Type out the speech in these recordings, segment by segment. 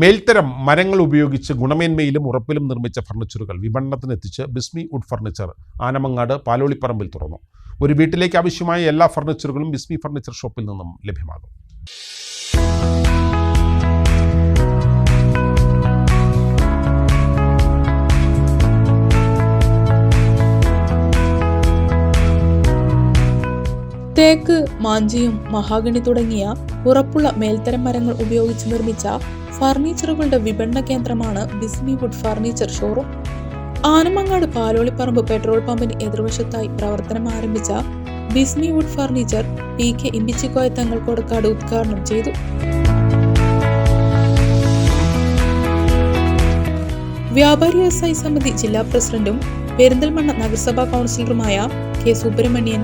മേൽത്തരം മരങ്ങൾ ഉപയോഗിച്ച് ഗുണമേന്മയിലും ഉറപ്പിലും നിർമ്മിച്ച ഫർണിച്ചറുകൾ വിപണനത്തിനെത്തിച്ച് ബിസ്മി വുഡ് ഫർണിച്ചർ ആനമങ്ങാട് പാലോളിപ്പറമ്പിൽ തുറന്നു. ഒരു വീട്ടിലേക്ക് ആവശ്യമായ എല്ലാ ഫർണിച്ചറുകളും ബിസ്മി ഫർണിച്ചർ ഷോപ്പിൽ നിന്നും ലഭ്യമാകും. തേക്ക് മാഞ്ചിയും മഹാഗണി തുടങ്ങിയ ഉറപ്പുള്ള മേൽത്തരം മരങ്ങൾ ഉപയോഗിച്ച് നിർമ്മിച്ച ഫർണിച്ചറുകളുടെ വിപണന കേന്ദ്രമാണ് Bismi wood furniture showroom. Anamangad Palolipparamba petrol പമ്പിന് എതിർവശത്തായി പ്രവർത്തനം ആരംഭിച്ച Bismi wood furniture P K Imbichikoya Thangal Kodakkad ഉദ്ഘാടനം ചെയ്തു. വ്യാപാരി വ്യവസായി സമിതി ജില്ലാ പ്രസിഡന്റും പെരിന്തൽമണ്ണ നഗരസഭാ കൗൺസിലറുമായ കെ സുബ്രഹ്മണ്യൻ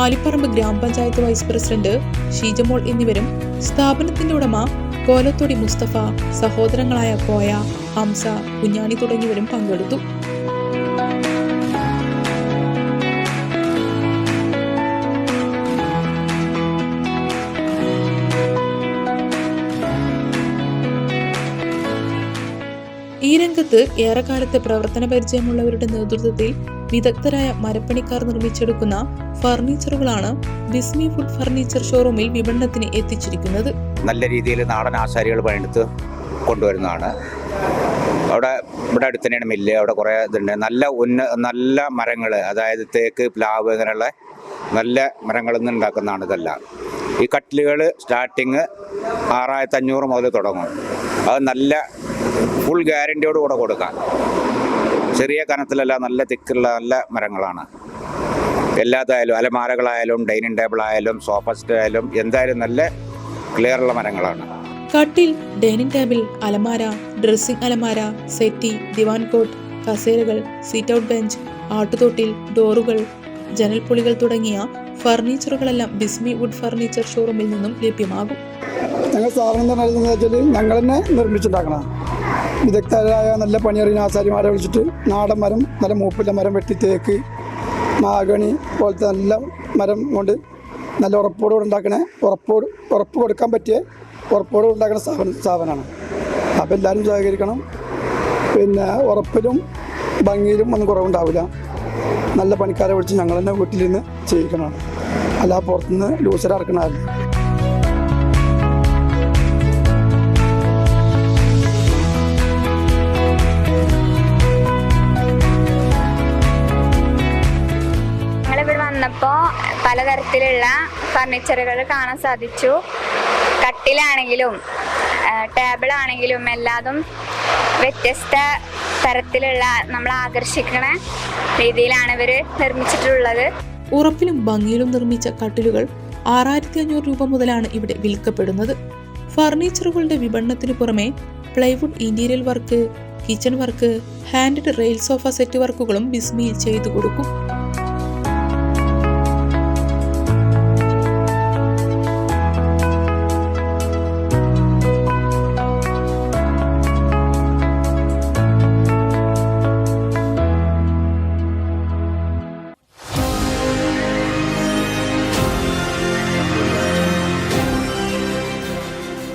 ആലിപ്പറമ്പ് ഗ്രാമപഞ്ചായത്ത് വൈസ് പ്രസിഡന്റ് ഷീജമോൾ എന്നിവരും സ്ഥാപനത്തിന്റെ ഉടമ കോലത്തൊടി മുസ്തഫ സഹോദരങ്ങളായ കോയ ഹംസ കുഞ്ഞാണി തുടങ്ങിയവരും പങ്കെടുത്തു. ഈ രംഗത്ത് ഏറെക്കാലത്തെ പ്രവർത്തന പരിചയമുള്ളവരുടെ നേതൃത്വത്തിൽ വിദഗ്ധരായ മരപ്പണിക്കാർ നിർമ്മിച്ചെടുക്കുന്ന ഫർണിച്ചറുകളാണ് ബിസ്മി ഫുഡ് ഫർണിച്ചർ ഷോറൂമിൽ വിപണനത്തിന് എത്തിച്ചിരിക്കുന്നത്. നല്ല രീതിയിൽ നാടൻ ആശാരികൾ പണിയെടുത്ത് കൊണ്ടുവരുന്നതാണ്. അവിടെ ഇവിടെ അടുത്ത് തന്നെയാണ് മില്ല് അവിടെ കുറേ ഇതുണ്ട്. നല്ല ഉന്ന നല്ല മരങ്ങൾ അതായത് തേക്ക് പ്ലാവ് അങ്ങനെയുള്ള നല്ല മരങ്ങളിൽ നിന്ന് ഉണ്ടാക്കുന്നതാണ് ഇതെല്ലാം. ഈ കട്ടിലുകൾ സ്റ്റാർട്ടിങ് ആറായിരത്തി അഞ്ഞൂറ് മുതൽ തുടങ്ങും. അത് നല്ല ഫുൾ ഗ്യാരണ്ടിയോട് കൂടെ കൊടുക്കാം. ചെറിയ കനത്തിലല്ല നല്ല തിക്കുള്ള നല്ല മരങ്ങളാണ്. എല്ലാത്തായാലും അലമാരകളായാലും ഡൈനിങ് ടേബിൾ ആയാലും സോഫ സെറ്റ് ആയാലും എന്തായാലും നല്ല ക്ലിയർ ഉള്ള മരങ്ങളാണ്. കട്ടിൽ ഡൈനിങ് ടേബിൾ അലമാര ഡ്രസ്സിംഗ് അലമാര സെറ്റി ദിവാൻ കോട്ട് കസേരകൾ സീറ്റ് ഔട്ട് ബെഞ്ച് ആട്ടുതൊട്ടിൽ ഡോറുകൾ ജനൽപ്പൊളികൾ തുടങ്ങിയ ഫർണിച്ചറുകളെല്ലാം ബിസ്മി വുഡ് ഫർണിച്ചർ ഷോറൂമിൽ നിന്നും ലഭ്യമാകും. ഞങ്ങൾ സാധനം തന്നെ ഞങ്ങൾ തന്നെ നിർമ്മിച്ചുണ്ടാക്കണം. വിദഗ്ധരായ നല്ല പണിയറിയുന്ന ആശാരിമാരെ വിളിച്ചിട്ട് നാടൻ മരം നല്ല മൂപ്പിന്റെ മരം വെട്ടി തേക്ക് മാഗണി പോലത്തെ നല്ല മരം കൊണ്ട് നല്ല ഉറപ്പോട് ഉണ്ടാക്കണ. ഉറപ്പോട് ഉറപ്പ് കൊടുക്കാൻ പറ്റിയ ഉറപ്പോട് ഉണ്ടാക്കുന്ന സ്ഥാപനം സ്ഥാപനമാണ് അപ്പോൾ എല്ലാവരും സഹകരിക്കണം. പിന്നെ ഉറപ്പിലും ഭംഗിയിലും ഒന്നും കുറവുണ്ടാവില്ല. നല്ല പണിക്കാരെ വിളിച്ച് ഞങ്ങൾ തന്നെ വീട്ടിൽ നിന്ന് ചെയ്യിക്കണം അല്ല പുറത്തുനിന്ന് ലൂസർ ഇറക്കണമല്ല വന്നപ്പോൾ പലതരത്തിലുള്ള ഫർണിച്ചറുകൾ കാണാൻ സാധിച്ചു. കട്ടിലാണെങ്കിലും ടേബിൾ ആണെങ്കിലും എല്ലാതും വ്യത്യസ്ത തരത്തിലുള്ള നമ്മളെ ആകർഷിക്കുന്ന രീതിയിലാണ് ഇവർ നിർമ്മിച്ചിട്ടുള്ളത്. ഉറപ്പിലും ഭംഗിയിലും നിർമ്മിച്ച കട്ടിലുകൾ ആറായിരത്തി അഞ്ഞൂറ് രൂപ മുതലാണ് ഇവിടെ വിൽക്കപ്പെടുന്നത്. ഫർണിച്ചറുകളുടെ വിപണനത്തിനു പുറമെ plywood interior work kitchen work hand rail sofa set വർക്കുകളും ബിസ്മിയിൽ ചെയ്തു കൊടുക്കും.